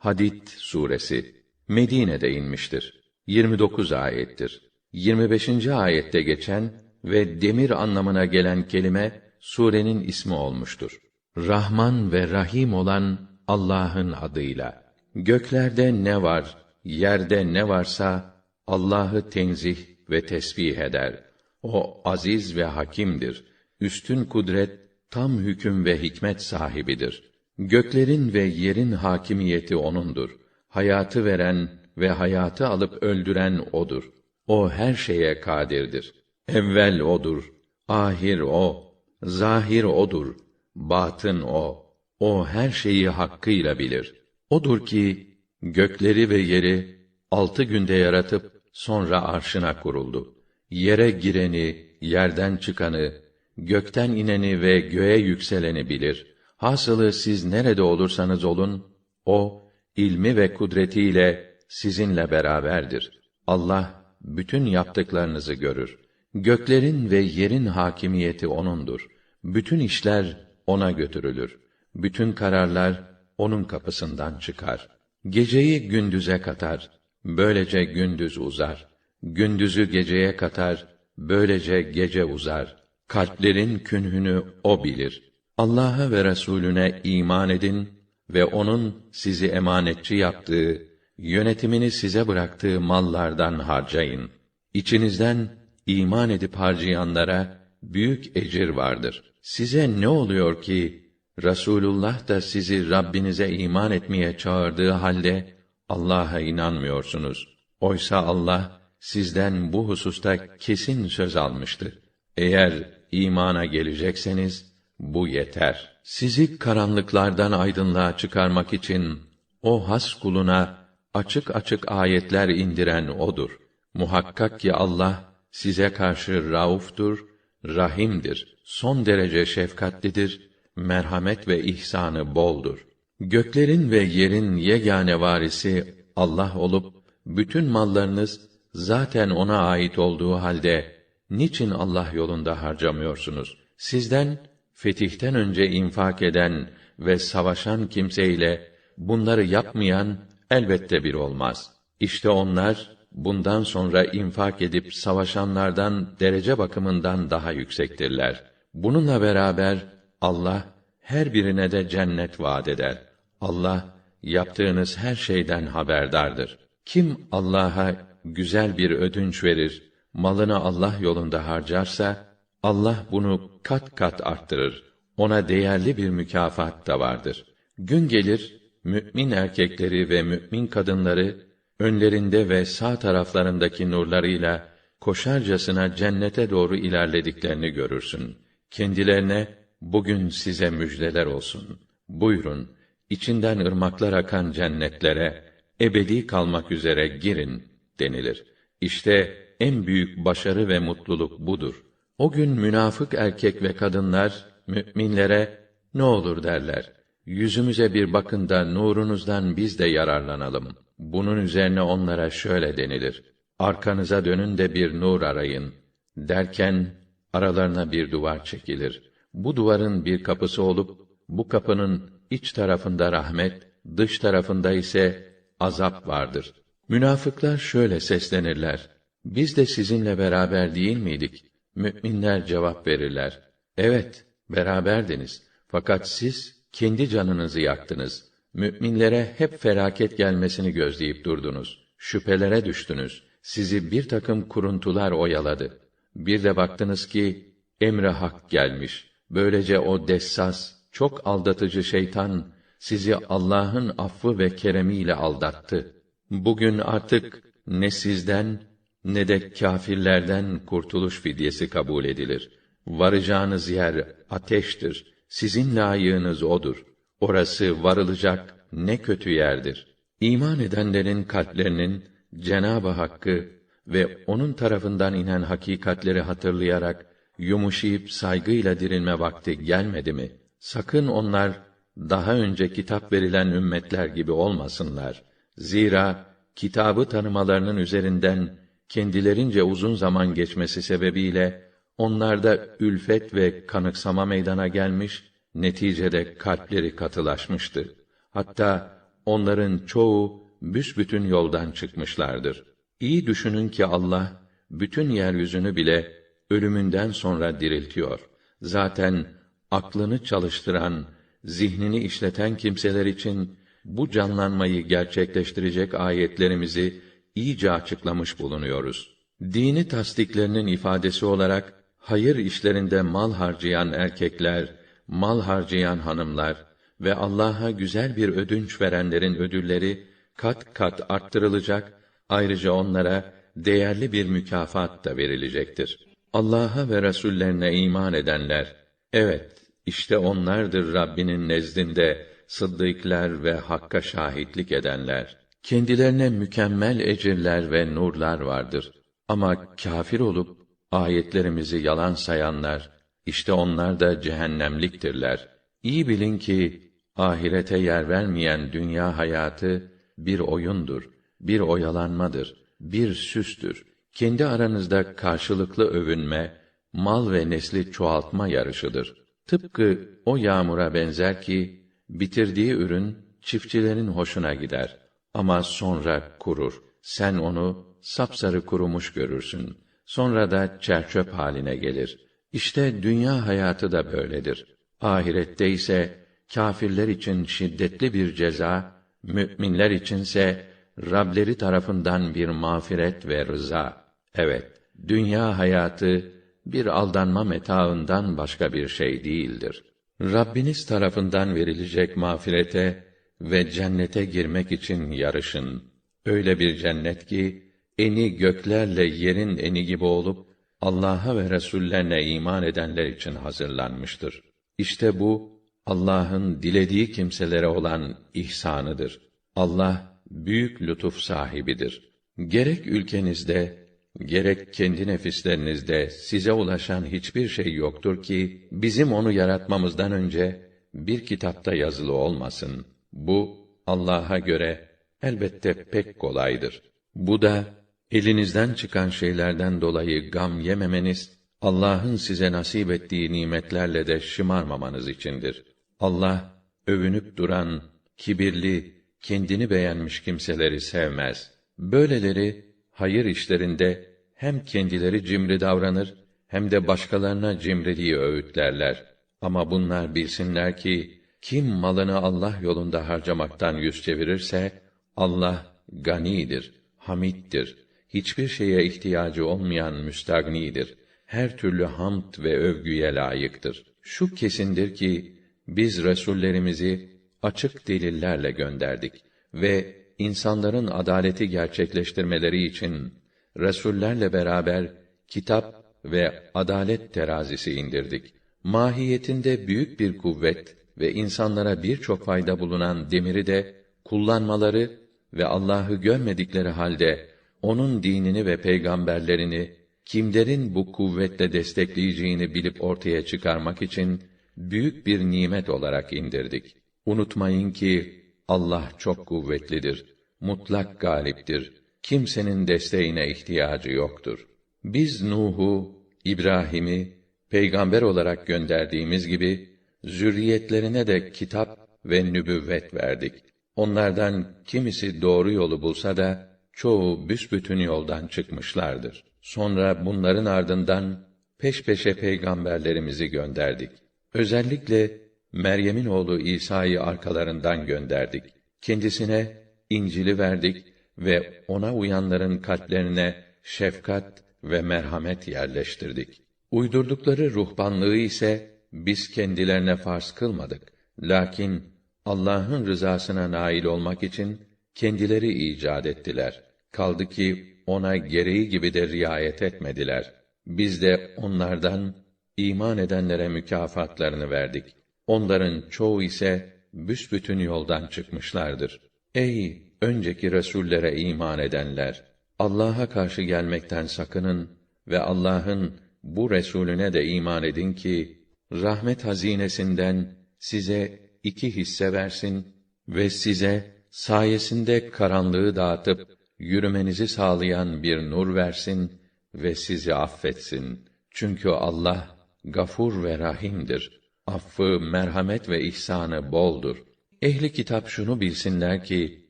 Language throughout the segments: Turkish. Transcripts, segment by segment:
Hadid suresi Medine'de inmiştir. 29 ayettir. 25. ayette geçen ve demir anlamına gelen kelime surenin ismi olmuştur. Rahman ve Rahim olan Allah'ın adıyla. Göklerde ne var, yerde ne varsa Allah'ı tenzih ve tesbih eder. O aziz ve hakimdir. Üstün kudret, tam hüküm ve hikmet sahibidir. Göklerin ve yerin hakimiyeti onundur. Hayatı veren ve hayatı alıp öldüren odur. O her şeye kadirdir. Evvel odur, ahir o, zahir odur, batın o. O her şeyi hakkıyla bilir. Odur ki gökleri ve yeri altı günde yaratıp sonra arşına kuruldu. Yere gireni, yerden çıkanı, gökten ineni ve göğe yükseleni bilir. Hasılı siz nerede olursanız olun, o ilmi ve kudretiyle sizinle beraberdir. Allah bütün yaptıklarınızı görür. Göklerin ve yerin hakimiyeti onundur. Bütün işler ona götürülür. Bütün kararlar onun kapısından çıkar. Geceyi gündüze katar. Böylece gündüz uzar. Gündüzü geceye katar. Böylece gece uzar. Kalplerin künhünü o bilir. Allah'a ve Resulüne iman edin ve onun sizi emanetçi yaptığı, yönetimini size bıraktığı mallardan harcayın. İçinizden iman edip harcayanlara büyük ecir vardır. Size ne oluyor ki Rasulullah da sizi Rabbinize iman etmeye çağırdığı halde Allah'a inanmıyorsunuz. Oysa Allah sizden bu hususta kesin söz almıştı. Eğer imana gelecekseniz bu yeter. Sizi karanlıklardan aydınlığa çıkarmak için o has kuluna açık açık ayetler indiren odur. Muhakkak ki Allah size karşı rauftur, rahimdir. Son derece şefkatlidir, merhamet ve ihsanı boldur. Göklerin ve yerin yegane varisi Allah olup bütün mallarınız zaten ona ait olduğu halde niçin Allah yolunda harcamıyorsunuz? Sizden fetihten önce infak eden ve savaşan kimseyle bunları yapmayan elbette bir olmaz. İşte onlar bundan sonra infak edip savaşanlardan derece bakımından daha yüksektirler. Bununla beraber Allah her birine de cennet vaad eder. Allah yaptığınız her şeyden haberdardır. Kim Allah'a güzel bir ödünç verir, malını Allah yolunda harcarsa Allah bunu kat kat arttırır. Ona değerli bir mükafat da vardır. Gün gelir mümin erkekleri ve mümin kadınları önlerinde ve sağ taraflarındaki nurlarıyla koşarcasına cennete doğru ilerlediklerini görürsün. Kendilerine bugün size müjdeler olsun. Buyurun, içinden ırmaklar akan cennetlere ebedi kalmak üzere girin denilir. İşte en büyük başarı ve mutluluk budur. O gün münafık erkek ve kadınlar müminlere ne olur derler. Yüzümüze bir bakın da nurunuzdan biz de yararlanalım. Bunun üzerine onlara şöyle denilir. Arkanıza dönün de bir nur arayın. Derken aralarına bir duvar çekilir. Bu duvarın bir kapısı olup bu kapının iç tarafında rahmet, dış tarafında ise azap vardır. Münafıklar şöyle seslenirler: Biz de sizinle beraber değil miydik? Müminler cevap verirler: Evet, beraberdiniz. Fakat siz kendi canınızı yaktınız. Müminlere hep felaket gelmesini gözleyip durdunuz. Şüphelere düştünüz. Sizi bir takım kuruntular oyaladı. Bir de baktınız ki emre hak gelmiş. Böylece o dessas, çok aldatıcı şeytan sizi Allah'ın affı ve keremiyle aldattı. Bugün artık ne sizden ne de kâfirlerden kurtuluş fidyesi kabul edilir. Varacağınız yer ateştir. Sizin layığınız odur. Orası varılacak ne kötü yerdir. İman edenlerin kalplerinin Cenab-ı Hakk'ı ve onun tarafından inen hakikatleri hatırlayarak yumuşayıp saygıyla dirilme vakti gelmedi mi? Sakın onlar daha önce kitap verilen ümmetler gibi olmasınlar. Zira kitabı tanımalarının üzerinden kendilerince uzun zaman geçmesi sebebiyle onlarda ülfet ve kanıksama meydana gelmiş, neticede kalpleri katılaşmıştı. Hatta onların çoğu büsbütün yoldan çıkmışlardır. İyi düşünün ki Allah bütün yeryüzünü bile ölümünden sonra diriltiyor. Zaten aklını çalıştıran, zihnini işleten kimseler için bu canlanmayı gerçekleştirecek ayetlerimizi iyice açıklamış bulunuyoruz. Dini tasdiklerinin ifadesi olarak hayır işlerinde mal harcayan erkekler, mal harcayan hanımlar ve Allah'a güzel bir ödünç verenlerin ödülleri kat kat arttırılacak, ayrıca onlara değerli bir mükafat da verilecektir. Allah'a ve Resullerine iman edenler, evet, işte onlardır Rabbinin nezdinde sıddıklar ve hakka şahitlik edenler. Kendilerine mükemmel ecirler ve nurlar vardır. Ama kâfir olup ayetlerimizi yalan sayanlar, işte onlar da cehennemliktirler. İyi bilin ki ahirete yer vermeyen dünya hayatı bir oyundur, bir oyalanmadır, bir süstür. Kendi aranızda karşılıklı övünme, mal ve nesli çoğaltma yarışıdır. Tıpkı o yağmura benzer ki bitirdiği ürün çiftçilerin hoşuna gider ama sonra kurur. Sen onu sapsarı kurumuş görürsün. Sonra da çerçöp haline gelir. İşte dünya hayatı da böyledir. Ahirette ise kâfirler için şiddetli bir ceza, müminler içinse Rableri tarafından bir mağfiret ve rıza. Evet, dünya hayatı bir aldanma metaından başka bir şey değildir. Rabbiniz tarafından verilecek mağfirete ve cennete girmek için yarışın. Öyle bir cennet ki eni göklerle yerin eni gibi olup Allah'a ve Resullerine iman edenler için hazırlanmıştır. İşte bu Allah'ın dilediği kimselere olan ihsanıdır. Allah büyük lütuf sahibidir. Gerek ülkenizde gerek kendi nefislerinizde size ulaşan hiçbir şey yoktur ki bizim onu yaratmamızdan önce bir kitapta yazılı olmasın. Bu Allah'a göre elbette pek kolaydır. Bu da elinizden çıkan şeylerden dolayı gam yememeniz, Allah'ın size nasip ettiği nimetlerle de şımarmamanız içindir. Allah övünüp duran, kibirli, kendini beğenmiş kimseleri sevmez. Böyleleri hayır işlerinde hem kendileri cimri davranır hem de başkalarına cimriliği öğütlerler. Ama bunlar bilsinler ki kim malını Allah yolunda harcamaktan yüz çevirirse Allah ganidir, hamittir. Hiçbir şeye ihtiyacı olmayan müstagnidir. Her türlü hamd ve övgüye layıktır. Şu kesindir ki biz resullerimizi açık delillerle gönderdik ve insanların adaleti gerçekleştirmeleri için resullerle beraber kitap ve adalet terazisi indirdik. Mahiyetinde büyük bir kuvvet ve insanlara birçok fayda bulunan demiri de kullanmaları ve Allah'ı görmedikleri halde onun dinini ve peygamberlerini kimlerin bu kuvvetle destekleyeceğini bilip ortaya çıkarmak için büyük bir nimet olarak indirdik. Unutmayın ki Allah çok kuvvetlidir, mutlak galiptir. Kimsenin desteğine ihtiyacı yoktur. Biz Nuh'u, İbrahim'i peygamber olarak gönderdiğimiz gibi zürriyetlerine de kitap ve nübüvvet verdik. Onlardan kimisi doğru yolu bulsa da çoğu büsbütün yoldan çıkmışlardır. Sonra bunların ardından peş peşe peygamberlerimizi gönderdik. Özellikle Meryem'in oğlu İsa'yı arkalarından gönderdik. Kendisine İncil'i verdik ve ona uyanların kalplerine şefkat ve merhamet yerleştirdik. Uydurdukları ruhbanlığı ise biz kendilerine farz kılmadık. Lakin Allah'ın rızasına nail olmak için kendileri icat ettiler. Kaldı ki ona gereği gibi de riayet etmediler. Biz de onlardan iman edenlere mükafatlarını verdik. Onların çoğu ise büsbütün yoldan çıkmışlardır. Ey önceki resullere iman edenler, Allah'a karşı gelmekten sakının ve Allah'ın bu resulüne de iman edin ki rahmet hazinesinden size iki hisse versin ve size sayesinde karanlığı dağıtıp yürümenizi sağlayan bir nur versin ve sizi affetsin. Çünkü Allah gafur ve rahimdir. Affı, merhamet ve ihsanı boldur. Ehli kitap şunu bilsinler ki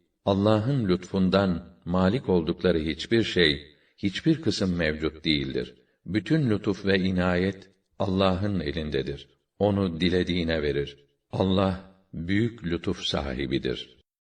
Allah'ın lütfundan malik oldukları hiçbir şey, hiçbir kısım mevcut değildir. Bütün lütuf ve inayet Allah'ın elindedir. Onu dilediğine verir. Allah büyük lütuf sahibidir.